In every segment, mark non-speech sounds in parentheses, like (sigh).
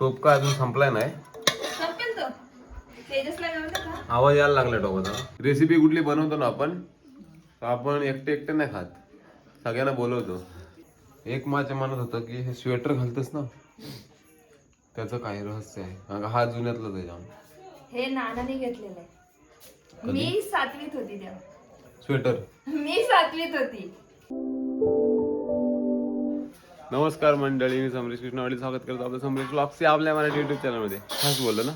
टोपका अजून संपलाय नाही. का आवाज यायला लागला टोकाचा रेसिपी कुठली बनवतो ना आपण? तर आपण एकटे एकटे नाही खात. सगळ्यांना बोलवतो. एक माझ्या मनात होतं की हे स्वेटर घालतस ना त्याचं काय रहस्य आहे. का हा जुन्यातलं त्याच्या हे नानाने घेतलेलं आहे. मी सातवीत होती तेव्हा. स्वेटर मी सातवीत होती. नमस्कार मंडळी मी समरेश कृष्णवाडी स्वागत करतो आपलं समरेश ब्लॉगचे आपल्या मराठी युट्यूब चॅनलमध्ये फास्ट बोललो ना?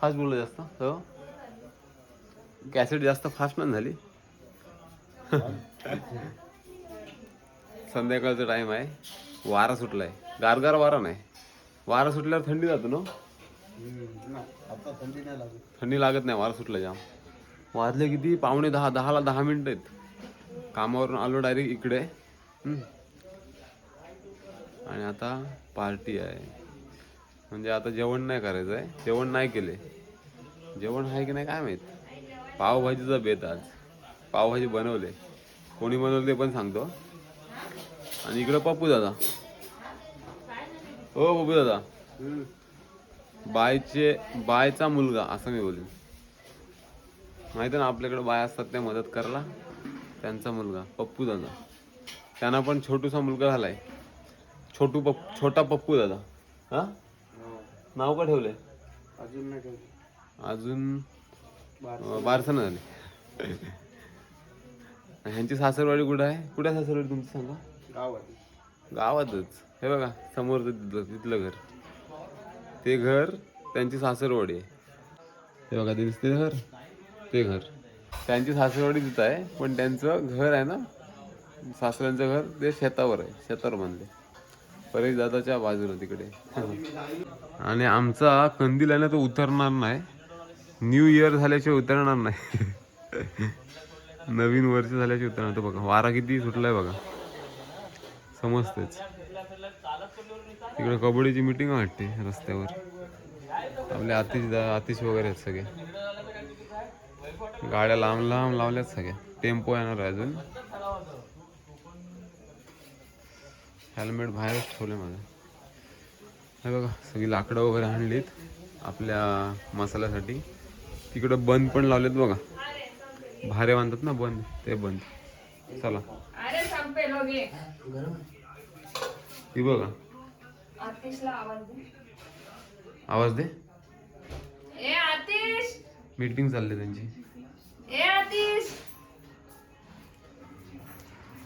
फास्ट बोललो जास्त हो? कॅसेट जास्त फास्ट पण झाली. संध्याकाळचा टाईम आहे. वारा सुटलाय. गारगार वारा नाही. वारा सुटल्यावर थंडी जातो ना थंडी लागत नाही वारा सुटला जाम. वाजले किती? पावणे दहा दहाला दहा मिनटं आहेत. कामावरून आलो डायरेक्ट इकडे. आणि आता पार्टी आहे. म्हणजे आता जेवण नाही करायचं आहे. जेवण नाही केले. जेवण आहे की नाही काय माहीत? पावभाजीचा बेत आज. पावभाजी बनवले. कोणी बनवले ते पण सांगतो. आणि इकडं पप्पू दादा. हो पप्पू दादा. बायचे बायचा मुलगा असं मी बोलेन. माहिती ना आपल्याकडे बाय असतात त्या मदत करायला. त्यांचा मुलगा पप्पू दादा. त्यांना पण छोटूसा मुलगा झालाय. छोटू पप छोटा पप्पू दादा. हा? नाव का ठेवलंय? अजून नाही ठेवली. अजून झाले. ह्यांची सासरवाडी कुठं आहे? कुठे सासरवाडी तुमची सांगा? गावात. गावातच. हे बघा समोर तिथलं तिथलं घर. ते घर त्यांची सासरवाडी आहे. हे बघा ते दिसते घर ते घर. त्यांची सासरवाडी तिथं आहे पण त्यांचं घर आहे ना सासऱ्यांचं घर ते शेतावर आहे शेतावर बांधले परेश दादाच्या बाजूला तिकडे. आणि आमचा कंदील आहे ना तो उतरणार नाही. न्यू इयर झाल्याशिवाय उतरणार नाही. नवीन वर्ष झाल्याशिवाय उतरणार. तो बघा वारा किती सुटलाय बघा. समजतेच. तिकडे कबड्डीची मिटिंग वाटते रस्त्यावर. आपले आतिश आतिश वगैरे आहेत सगळे. गाड्या लांब लांब लावल्यात सगळ्या. टेम्पो येणार आहे अजून. हेल्मेट बाहेरच ठेवले माझं. हे बघा सगळी लाकडं वगैरे आणलीत आपल्या मसाल्यासाठी. तिकडं बंद पण लावलेत बघा. भारे बांधतात ना बंद ते बंद. चला. अरे संपेल हो घे ती बघा. आतिशला आवाज दे. आवाज दे. ए आतिश. मीटिंग चालली त्यांची. ए आतिश.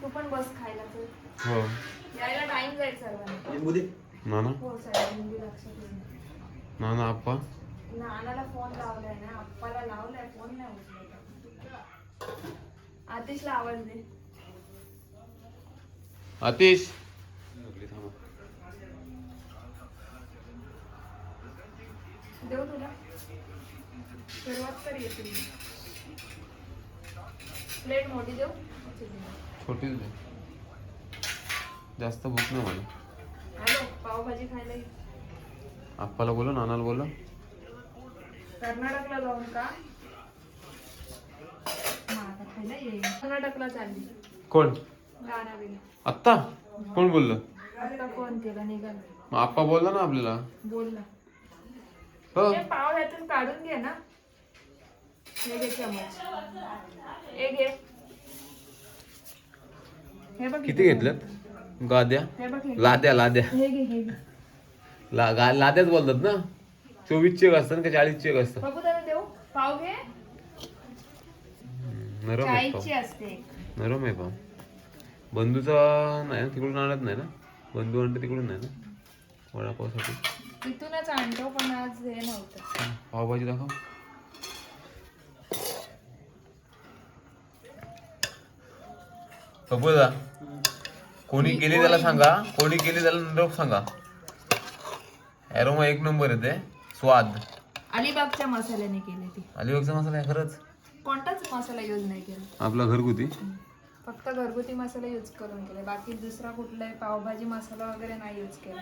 तू पण बस खायला चल. हो. यायला टाइम जाईल सर्वांना लिंबू दे नाना? हो सगळ्यांनी लक्षात येईल. नाना आप्पा नानाला फ़ोन लावलाय ना आप्पाला लावलाय फ़ोन नाही उचलत आतिशला आवाज़ दे। आतिश? देऊ तुला सुरुवात तरी येते प्लेट मोठी देऊ छोटीच दे। जास्त भूक नाही मला. पावभाजी खायला. आप्पाला बोलो नानाला बोलो कर्नाटकला जाऊन का? खायला कर्नाटकला चालली. कोण. आत्ता? कोण बोललं? आता फोन केला निघाल. मग आप्पा बोलला ना आपल्याला. बोलला. हो. हे पाव ह्यातून काढून घे ना. हे घे चमच हे घे. हे बघ किती घेतल्यात? गाद्या? बघ. लाद्या लाद्या. ला गा लाद्याच बोलतात ना? चोवीस चेक असतात का चाळीस चेक असतात? बघू पाव घे. नरम आहे पाव. असते. नरम आहे पाव. बंधूचा नाही ना तिकडून आणत नाही ना? बंधू आणते तिकडून नाही ना? वडापावसाठी. तिथूनच आणतो पण आज हे नव्हतं. पावभाजी दाखव. बघूया कोणी केली त्याला सांगा. कोणी केली त्याला निरोप सांगा. ॲरोमा एक नंबर येते स्वाद. अलिबागच्या मसाल्याने केली ती. अलिबागचा मसाला आहे खरंच? कोणताच मसाला यूज नाही केला. आपला घरगुती? फक्त घरगुती मसाला यूज करून केले. बाकी दुसरा कुठलाही पावभाजी मसाला वगैरे नाही यूज केला.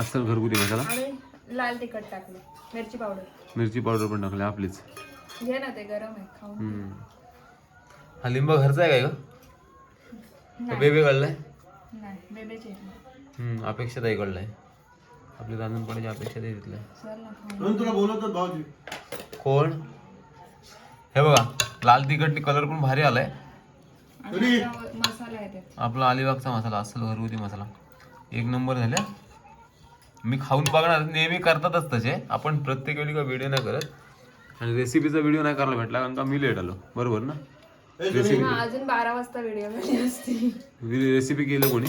अस्सल घरगुती मसाला आणि लाल तिखट टाकलं. मिरची पावडर. मिरची पावडर पण टाकली आपलीच. घे ना ते गरम आहे. खाऊन. हम्म. हा लिंब घरचा आहे काय ग नाही. बेबी काढलाय अपेक्षा ताई काढलाय आपली रांधून पडायची अपेक्षा ते तिथलं चल ना खाऊ. म्हणून तुला बोलवतो भाऊजी. कोण? हे बघा लाल तिखट कलर पण भारी आलाय. आणि त्याच्यावर मसाला आहे त्यात. आपला अलिबागचा मसाला असेल घरगुती मसाला. एक नंबर झाल्या मी खाऊन बघणार नेहमी करतातच तसे. आपण प्रत्येक वेळी का व्हिडिओ नाही करत. आणि रेसिपीचा व्हिडिओ नाही करायला भेटला कारण का मी लेट आलो. बरोबर ना? रेसिपी हा अजून बारा वाजता व्हिडिओ झाली असती. रेसिपी केलं कोणी?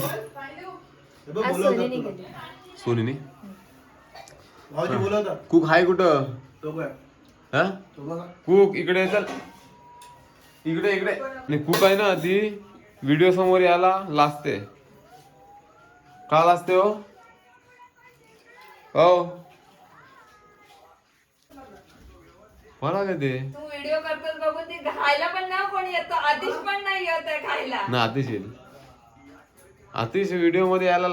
आज सोनीने तुला. केली सोनीने? भाऊजी बोलवतात. कुक हाय कुठं? तो काय हा? तो बघा. कुक इकडे चल. इकडे इकडे. आणि कुक आहे ना ती व्हिडिओ समोर यायला लाजते. का लाजते हो? हो. मला काय ते. तू व्हिडिओ करतोस बघून ते खायला पण ना कोण येतो आतिश पण नाही येत आहे खायला ना आतिश येईल. आतिश व्हिडिओमध्ये यायला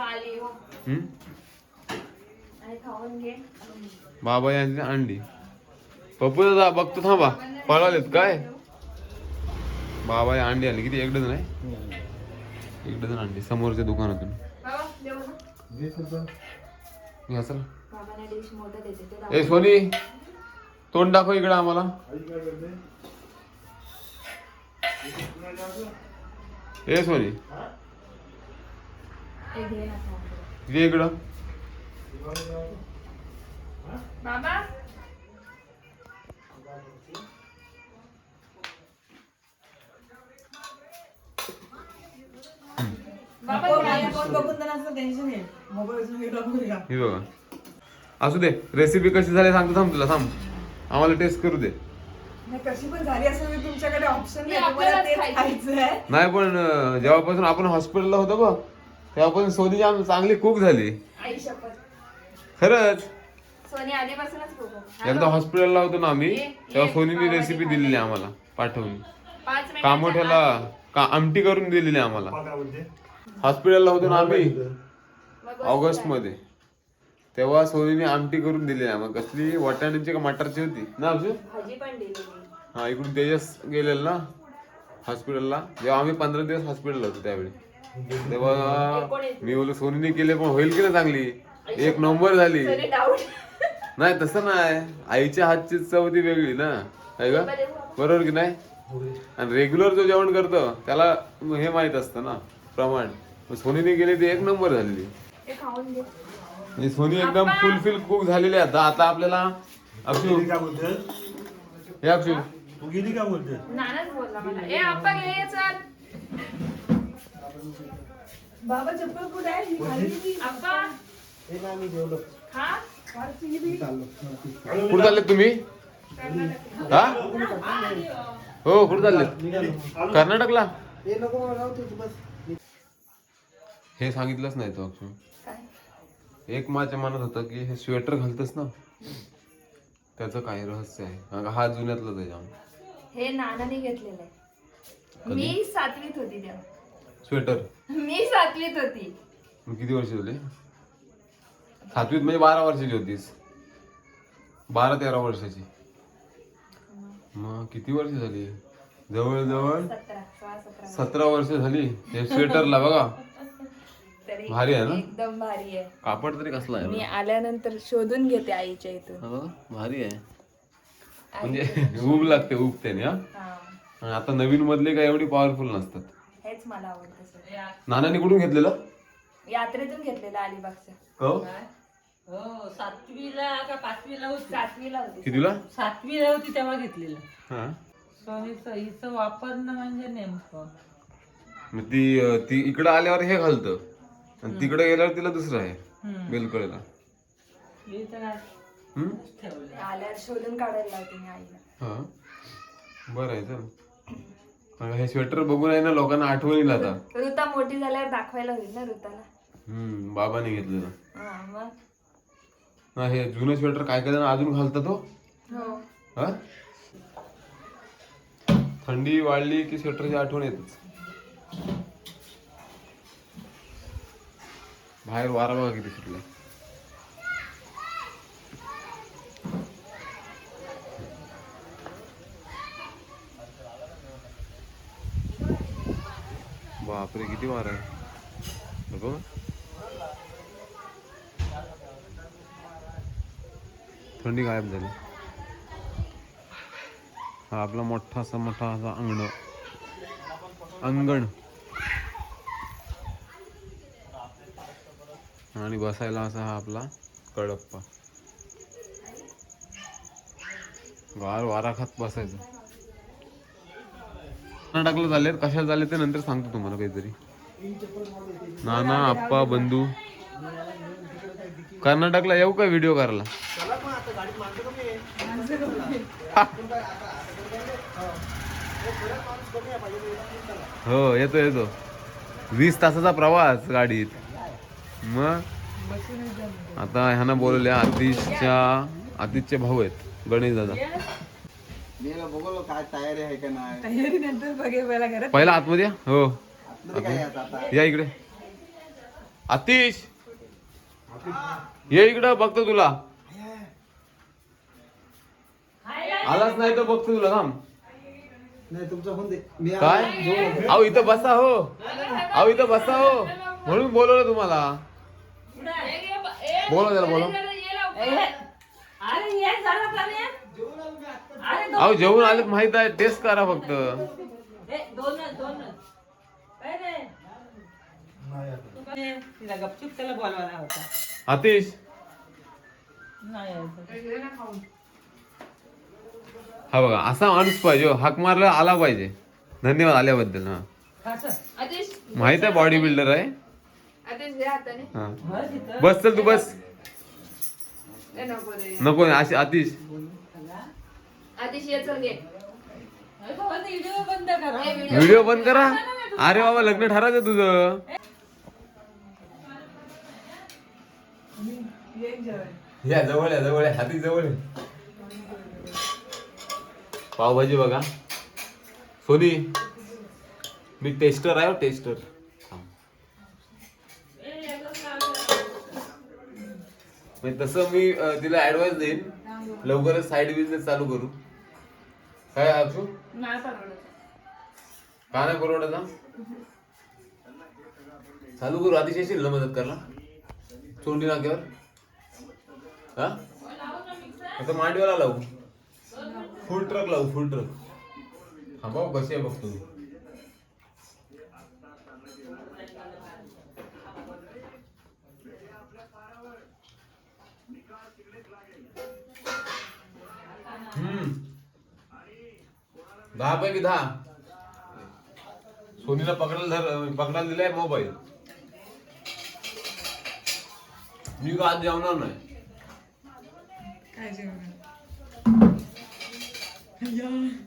आली हो. बाबा यांची अंडी. पप्पू दादा बघतो थांबा. पळालेत काय? बाबा या अंडी आली. किती? एक डझन आहे? एक डझन अंडी समोरच्या दुकानातून. घ्या चला. ए सोनी तोंड दाखव इकडे आम्हाला. ए सोनी हे ना खाऊन. इकडे. इकडं बाबा. हे बघा. असू दे रेसिपी कशी झाली सांगतो थांब तुला थांब. आम्हाला टेस्ट करू दे. नाही, कशी पण झाली असेल मी तुमच्याकडे ऑप्शन मी नाही तुम्हाला आपल्यालाच तेच खायची. खायचं आहे नाही पण अं, जेव्हापासून आपण हॉस्पिटलला होतो बघ तेव्हापासून सोनी आम चांगली कुक झाली. आई शपथ. खरंच? सोनी आधीपासूनच. एकदा हॉस्पिटलला होतो ना आम्ही तेव्हा सोनीने रेसिपी दिलेली. आम्हाला पाठवून. कामोठ्याला. का आमटी करून दिलेली आम्हाला. हॉस्पिटलला होतो ना आम्ही बस ऑगस्टमध्ये तेव्हा सोनीने आमटी करून दिली आम्हाला. कसली? वाटाण्याची का मटारची होती? ना अजून? भाजी पण दिलेली. हा इकडून तेजस गेलेलं ना हॉस्पिटलला जेव्हा आम्ही पंधरा दिवस हॉस्पिटलला होतो त्यावेळी. तेव्हा मी बोललो सोनीने केले पण होईल की ना चांगली? एक नंबर झाली. नाही तसं नाही. आईच्या हातची चव ती वेगळी ना. आहे का? बरोबर की नाही? आणि रेग्युलर जो जेवण करतो त्याला हे माहीत असतं ना प्रमाण. सोनीने गेली ती एक नंबर झालेली. सोनी एकदम फुलफिल कुक झालेली आहे. आता आता आपल्याला अक्षू हे अक्षू तू गेली का बोलते नानाच बोलला मला. ए आप्पा घे ये चल. बाबा चप्पल कुठे आहे? ही खाली की आप्पा. हे नाही मी जेवलो. खा. कुठे चालले तुम्ही? हा? हो कुठे चालले? कर्नाटकला? हे नको मला राहू दे तू बस. हे सांगितलंच नाही तो अक्षू काय? एक माझ्या मनात होतं की हे स्वेटर घालतस ना त्याचं काय रहस्य आहे. हा जुन्यातलं आहे जाम हे नानाने घेतलेलं आहे. मी सातवीत होती तेव्हा. स्वेटर? मी सातवीत होती. मग किती वर्ष झाले? सातवीत म्हणजे बारा वर्षाची होतीस. बारा तेरा वर्षाची. मग किती वर्ष झाली? जवळजवळ सतरा सोळा सतरा सतरा वर्ष झाली. हे स्वेटरला बघा. तरी भारी आहे ना? एकदम भारी आहे. कापड तरी कसला आहे मी. आल्यानंतर शोधून घेते आईच्या इथून. हा बघा, भारी आहे. म्हणजे ऊब लागते ऊब त्याने हा? आणि आता नवीन मधले काय एवढी पॉवरफुल नसतात. हेच मला आवडतं सर नानाने कुठून घेतलेलं? यात्रेतून घेतलेलं अलिबागच्या हो? हो सातवीला का पाचवीला होती? सातवीला होती. कितीला? सातवीला होती तेव्हा घेतलेलं. हा. हिचं वापरणं म्हणजे नेमकं. मग ती ती इकडं आल्यावर हे घालतं. आणि तिकडे गेल्यावर तिला दुसरं आहे. बेलकळेला. मी तर आज हम्म? ठेवलं आल्यावर शोधून काढायला लावते मी आईला. हा? बरं आहे चल. हे स्वेटर बघून आहे ना लोकांना आठवण येईल आता. ऋता मोठी झाल्यावर दाखवायला होईल ना ऋताला. हम्म बाबाने हा मग? हा हे जुनं स्वेटर काय काय जण अजून घालतात हो? हो. हा? थंडी वाढली की स्वेटरची आठवण येतच. बाहेर वारा बघा किती सुटला बापरे किती वार आहे. बघ. थंडी गायब झाली. हा आपला मोठा असा मोठा असा अंगण. अंगण. आणि बसायला असा हा आपला कडप्पा. गार वारा खात बसायचं. कर्नाटकला झाले कशाला झाले ते नंतर सांगतो तुम्हाला काहीतरी. नाना आप्पा बंधू. कर्नाटकला येऊ का व्हिडिओ करायला? हो येतो येतो. वीस तासाचा प्रवास गाडीत. मग? आता ह्यांना बोलवले आतिशच्या आतिशचे भाऊ आहेत. गणेश दादा. बघलो काय तयारी आहे का नाही? तयारी नंतर बघे पहिला घरात. पहिला आतमध्ये या. हो. आतमध्ये काय आहे आता? या इकडे. आतिश! ये इकडं बघतो तुला. आलाच नाही तर बघतो तुला थांब. नाही तुमचा फोन दे. मी काय? अहो इथं बसा हो. अहो इथं बसा हो. म्हणून बोलवलं तुम्हाला. बोला त्याला बोला. अरे ये झालं का रे? अहो जेवून आले माहीत आहे टेस्ट करा फक्त. गपचूप त्याला बोलवायला होता? आतिश. हा बघा असा माणूस पाहिजे हो. हाक मारला आला पाहिजे. धन्यवाद आल्याबद्दल हा. माहीत आहे बॉडी बिल्डर आहे. हा. बस चल तू बस. नको रे. ये व्हिडिओ बंद करा. ए, व्हिडिओ व्हिडिओ बंद करा. अरे बाबा लग्न ठरायचं तुझं. या जवळ आहे जवळ आहे हाती जवळ आहे पावभाजी बघा. सोनी मी टेस्टर आहे हो, टेस्टर. म्हणजे तसं मी तिला ऍडवाइस देईन. लवकरच साईड बिझनेस चालू करू. काय अक्षू नाही परवडत. का नाही परवडायचा चालू करू आधी येशील ना मदत करला चोंडी नाक्यावर? हा? आता मांडीवाला लावू. फुल ट्रक लावू फुल ट्रक. हा भाऊ आहे बघतो दहा पैकी दहा. सोनीला पकडायला पकडायला दिलाय मोबाईल मी का आज जेवणार नाही? काय जेवण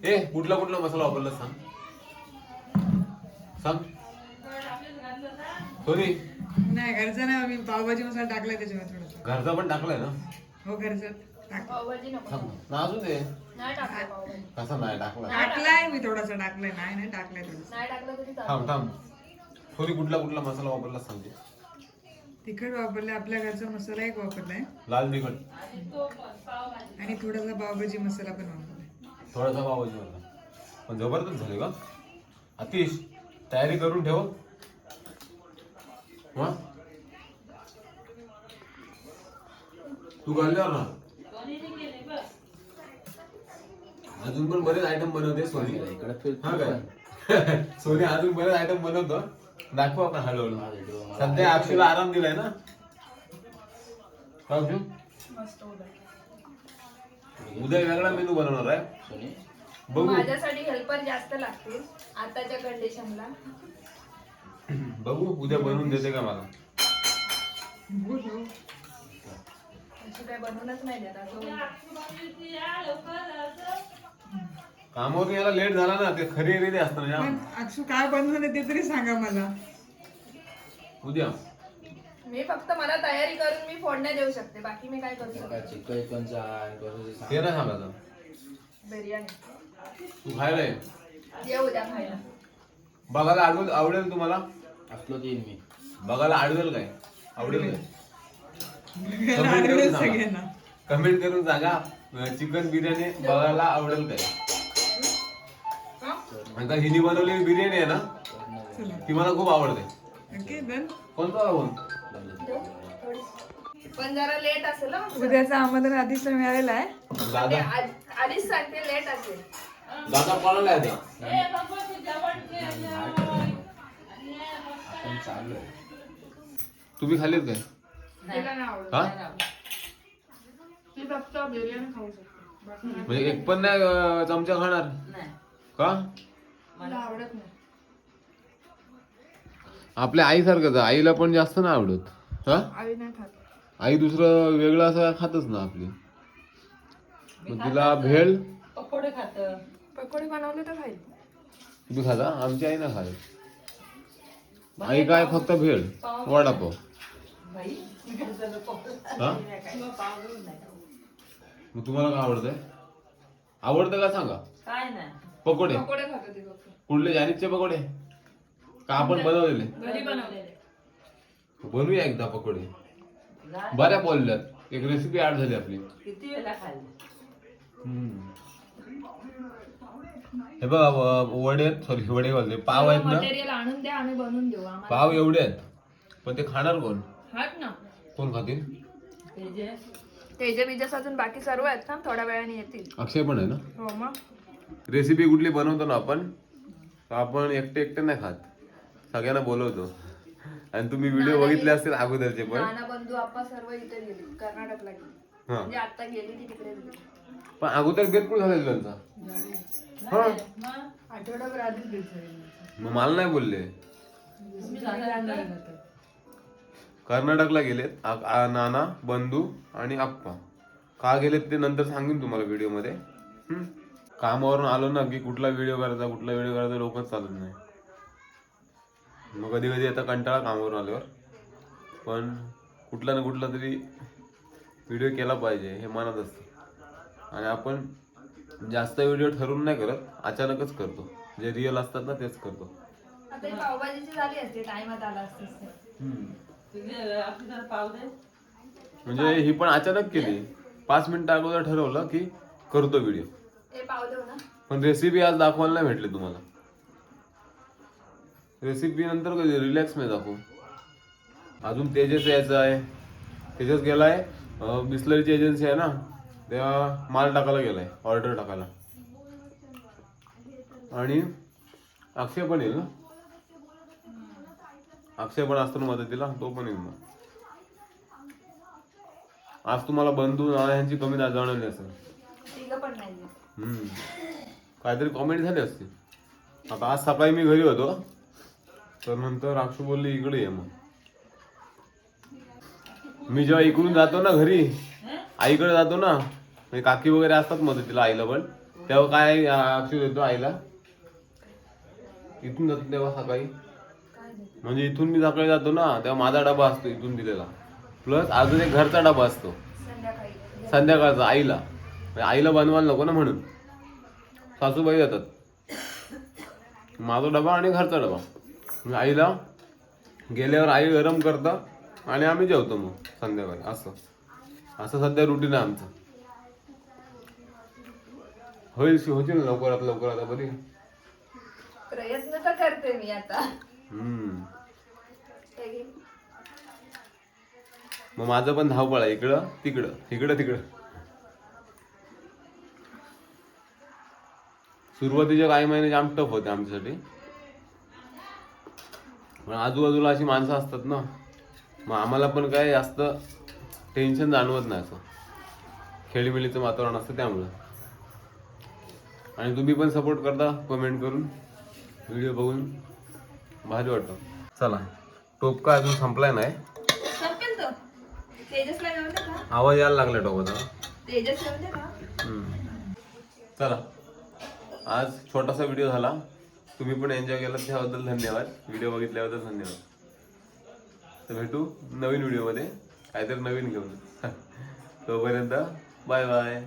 ए कुठला कुठला मसाला वापरला सांग. सांग. सोनी. नाही घरचा नाही आम्ही पावभाजी मसाला टाकलाय त्याच्यावर घरचा पण टाकलाय ना? हो घरचा. पावभाजी नको अजून दे नाही टाकलं पावभाजी. कसा नाही टाकला? टाकलाय मी थोडासा टाकलाय. नाही नाही टाकलाय थोडस नाही टाकलं तरी थांब थांब. सोनी कुठला कुठला मसाला वापरला सांगते. तिखट वापरलाय आपल्या घरचा मसाला एक वापरलाय. लाल तिखट. आणि थोडासा पावभाजी मसाला पण वापरलाय. थोडासा पावभाजी मला पण जबरदस्त झाले का? अतिश तयारी करून ठेव. हा? तू घालल्यावर ना अजून पण बरेच आयटम बनवते सोनी. हा काय? (laughs) सोनी अजून बरेच आयटम बनवतो. दाखवू आपण हळूहळू. सध्या अक्षूला आराम दिलाय ना? उद्या. वेगळा मेनू बनवणार आहे. बघू. माझ्यासाठी हेल्पर जास्त लागतील आताच्या कंडिशनला (clears throat) बघू उद्या बनवून देते का मला? हो. काय बनवूनच नाही देत असं. कामावर यायला लेट झाला ना ते खरी रीती असतं ना. पण अक्षू काय बनवलं ते तरी सांगा मला. उद्या. मी फक्त मला तयारी करून मी फोडण्या देऊ शकते बाकी मी काय करू शकते? ते नाही सांगायचं. बिर्याणी. तू खायला ये. ये उद्या खायला. बघायला आवडेल आवडेल तुम्हाला? असलो येईन मी. बघायला आवडेल काय? आवडेल काय? कमेंट करून सांगा. चिकन बिर्याणी बघायला आवडेल काय? का हिनी बनवलेली बिर्याणी आहे ना ती मला खूप आवडते. कोणता पण जरा लेट असेल. उद्याचं आमंत्रण आधीच मिळालेलं आहे. आधीच सांगते लेट असेल. दादा कोणाला. तुम्ही खाल्लीत काय? हा. म्हणजे एक पण नाही चमचा खाणार? नाही. का? मला आवडत नाही. आपल्या आईसारखंच आहे. आईला पण जास्त नाही आवडत. हा? आई नाही खात. आई दुसरं वेगळं असं खातच ना आपली. मग तिला भेळ पकोडे खात. पकोडे बनवले तर खाईल. तुम्ही खाता आमची आई ना खाय आई काय फक्त भेळ वडापाव. बाई हा? मग तुम्हाला काय आवडतंय? आवडतं का सांगा? काय नाही. पकोडे. पकोडे खातो ती फक्त कुठले जानीचे पकोडे? का आपण बनवलेले? घरी बनवलेले. बनवूया एकदा पकोडे. बऱ्या बोलल्यात. एक रेसिपी ऍड झाली आपली. किती वेळा खाल्ली? हम्म. हे बघा व- वडे सॉरी वडे बोलते पाव आहेत ना? मटेरियल आणून द्या आम्ही बनवून देऊ. आम्हाला पाव एवढे आहेत. पण ते खाणार कोण? हात ना. कोण खातील? ते जे तेजे बिजेस अजून बाकी सर्व आहेत ना? थोड्या वेळाने येतील. अक्षय पण आहे ना? हो मग. रेसिपी कुठली बनवतो ना आपण? तर आपण एकटे एकटे नाही खात. सगळ्यांना बोलवतो. आणि तुम्ही व्हिडिओ बघितले असतील अगोदरचे पण. नाना बंधू आप्पा सर्व इथे गेले कर्नाटकला गेले. हा. म्हणजे आता गेली ती तिकडे गेली. पण अगोदर बेतपूर झालेला त्यांचा हा. मग आठवडाभर आधीच द्यायचं मग मला नाही बोलले. कर्नाटकला गेलेत आ- आ- नाना बंधू आणि आप्पा. का गेलेत ते नंतर सांगेन तुम्हाला व्हिडिओमध्ये. हम्म? कामावरून आलो ना की कुठला व्हिडिओ करायचा कुठला व्हिडिओ करायचा डोकंच चालत नाही. मग कधी कधी आता कंटाळा कामावरून आल्यावर. पण कुठला ना कुठला तरी व्हिडिओ केला पाहिजे हे मनात असतं. आणि आपण जास्त व्हिडिओ ठरवून नाही करत अचानकच करतो. जे रिअल असतात ना तेच करतो. म्हणजे ही पण अचानक केली. पाच मिनिटं अगोदर ठरवलं की करतो व्हिडिओ पण रेसिपी आज दाखवायला नाही भेटली तुम्हाला. रेसिपी नंतर कधी रिलॅक्स नाही दाखवू. अजून तेजस यायचं आहे. तेजस गेलाय. बिस्लरीची एजन्सी आहे ना. तेव्हा माल टाकायला गेलाय. ऑर्डर टाकायला. आणि अक्षय पण येईल ना. अक्षय पण असतो ना मदतीला. तो पण येईल मग आज तुम्हाला बंधू नाना यांची कमी जाणवली असेल. काहीतरी कॉमेडी झाली असते. आता आज सकाळी मी घरी होतो. तर नंतर राक्षू बोलली इकडे ये मग. मी जेव्हा इकडून जातो ना घरी आईकडे जातो ना म्हणजे काकी वगैरे असतात मदतीला आईला पण तेव्हा काय अक्षू देतो आईला? इथून जातो तेव्हा सकाळी. म्हणजे इथून मी सकाळी जातो ना तेव्हा माझा डबा असतो इथून दिलेला. प्लस अजून एक घरचा डबा असतो. संध्याकाळचा आईला. आईला बनवायला नको ना म्हणून. सासूबाई जातात माझा डबा आणि घरचा डबा. म्हणजे आईला गेल्यावर आई गरम करतं आणि आम्ही जेवतो मग संध्याकाळी. असं. असं सध्या रुटीन आहे आमचं. होईल होतील ना लवकरात लवकर आता बरी. प्रयत्न तर करते मी आता. मग माझं पण धावपळ आहे. इकडं तिकडं इकडं तिकडं. सुरुवातीच्या काही महिने जाम टफ होते आमच्यासाठी. पण आजूबाजूला अशी माणसं असतात ना मग आम्हाला पण काय जास्त टेन्शन जाणवत नाही असं. खेळीमेळीचं वातावरण असतं त्यामुळं. आणि तुम्ही पण सपोर्ट करता कमेंट करून व्हिडिओ बघून. भारी वाटतं. चला टोपका अजून संपलाय नाही. का? आवाज यायला लागला का? हम्म. चला. आज छोटासा व्हिडिओ झाला. तुम्ही पण एन्जॉय केलात. त्याबद्दल धन्यवाद. व्हिडिओ बघितल्याबद्दल धन्यवाद. तर भेटू नवीन व्हिडिओमध्ये काहीतरी नवीन घेऊन. (laughs) तोपर्यंत बाय बाय